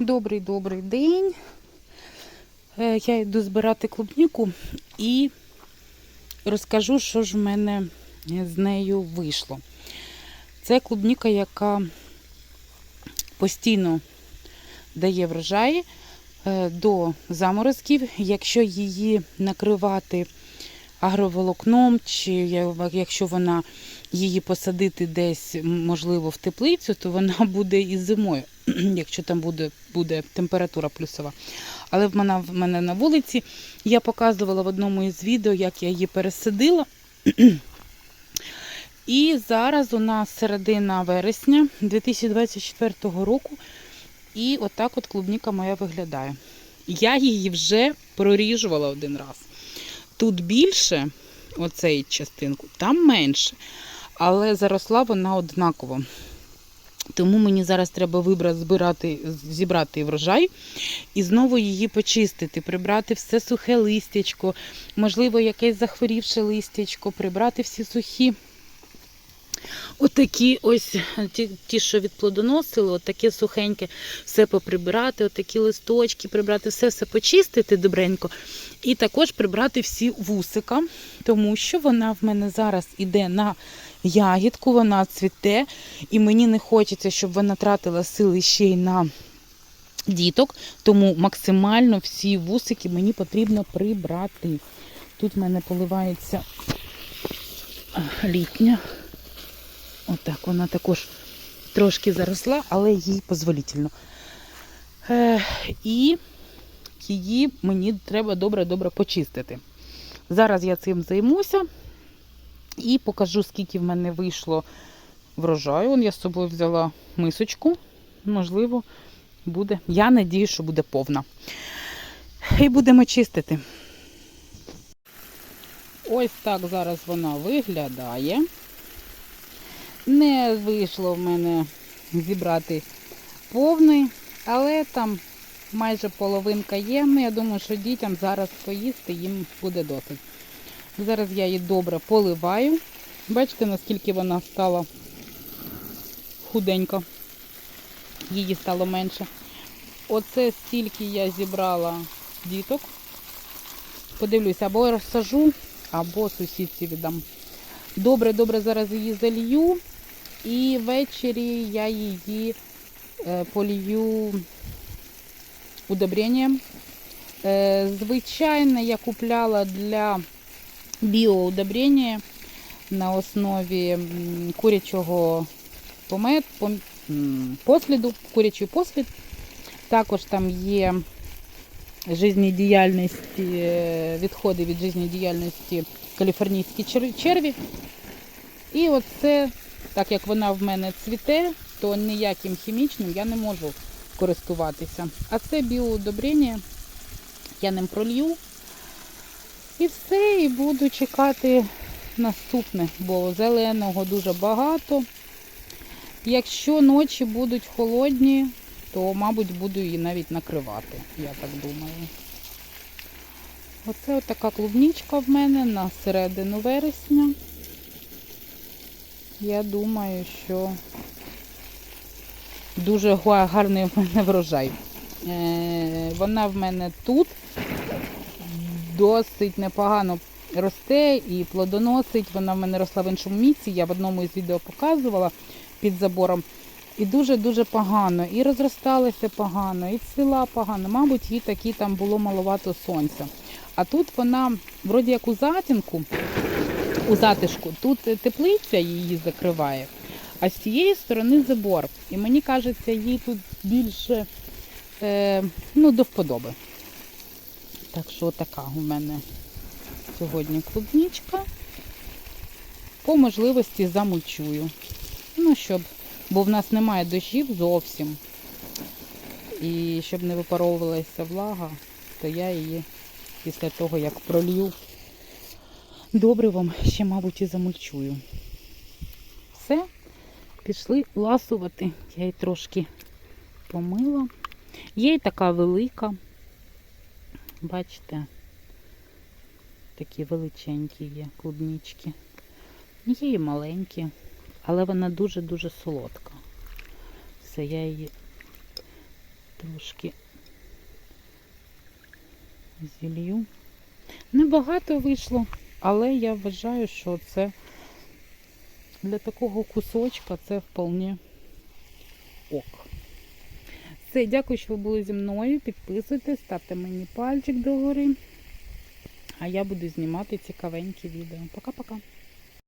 Добрий добрий день. Е, Я йду збирати клубніку і розкажу, що ж в мене з нею вийшло. Це клубніка, яка постійно дає врожаї е, до заморозків. Якщо її накривати агроволокном, чи якщо вона її посадити десь, можливо, в теплицю, то вона буде і зимою, якщо там буде, буде температура плюсова. Але в мене, в мене на вулиці я показувала в одному із відео, як я її пересадила. І зараз у нас середина вересня 2024 року. І отак от клубніка моя виглядає. Я її вже проріжувала один раз. Тут більше, оцей частинку, там менше. Але заросла вона однаково. Тому мені зараз треба вибрати, збирати, зібрати врожай і знову її почистити, прибрати все сухе листячко, можливо, якесь захворівше листячко, прибрати всі сухі. Отакі ось ті, ті, що відплодоносили, отаке сухеньке, все поприбирати, отакі листочки, прибрати, все все почистити добренько. І також прибрати всі вусика, тому що вона в мене зараз іде на ягідку, вона цвіте, і мені не хочеться, щоб вона тратила сили ще й на діток, тому максимально всі вусики мені потрібно прибрати. Тут в мене поливається літня. Отак вона також трошки заросла, але їй дозволительно. Е, і її мені треба добре-добре почистити. Зараз я цим займуся і покажу, скільки в мене вийшло врожаю. Вон я з собою взяла мисочку. Можливо, буде. Я надію, що буде повна. І будемо чистити. Ось так зараз вона виглядає. Не вийшло в мене зібрати повний, але там майже половинка є. Ну, я думаю, що дітям зараз поїсти їм буде досить. Зараз я її добре поливаю. Бачите, наскільки вона стала худенька. Її стало менше. Оце стільки я зібрала діток. Подивлюся, або розсажу, або сусідці віддам. Добре-добре зараз її залью. І ввечері я її е, полью удобренням. Е, звичайно, я купляла для біоудобрення на основі курячого помет, пом- посліду, курячий послід. Також там є жизнедіяльності, е, відходи від жизнедіяльності каліфорнійські черві. І оце, так як вона в мене цвіте, то ніяким хімічним я не можу користуватися. А це біоудобрення, я ним пролью. І все, і буду чекати наступне, бо зеленого дуже багато. Якщо ночі будуть холодні, то, мабуть, буду її навіть накривати, я так думаю. Оце така клубничка в мене на середину вересня. Я думаю, що дуже гарний в мене врожай. Е, Вона в мене тут досить непогано росте і плодоносить. Вона в мене росла в іншому місці. Я в одному із відео показувала під забором. І дуже-дуже погано. І розросталася погано, і цвіла погано. Мабуть, їй таки там було маловато сонця. А тут вона, вроді як у затінку, у затишку, тут теплиця її закриває, а з цієї сторони забор. І мені кажеться, їй тут більше е, ну, до вподоби. Так що така у мене сьогодні клубничка. По можливості замульчую. Ну, щоб, бо в нас немає дощів зовсім. І щоб не випаровувалася влага, то я її після того, як пролью добривом, ще, мабуть, і замульчую. Все, пішли ласувати. Я її трошки помила. Є й така велика. Бачите, такі величенькі є клубнички. Є і маленькі, але вона дуже-дуже солодка. Все, я її трошки зілью. Небагато вийшло, але я вважаю, що це для такого кусочка це вполне ок. Все, дякую, що ви були зі мною. Підписуйтесь, ставте мені пальчик догори. А я буду знімати цікавенькі відео. Пока-пока.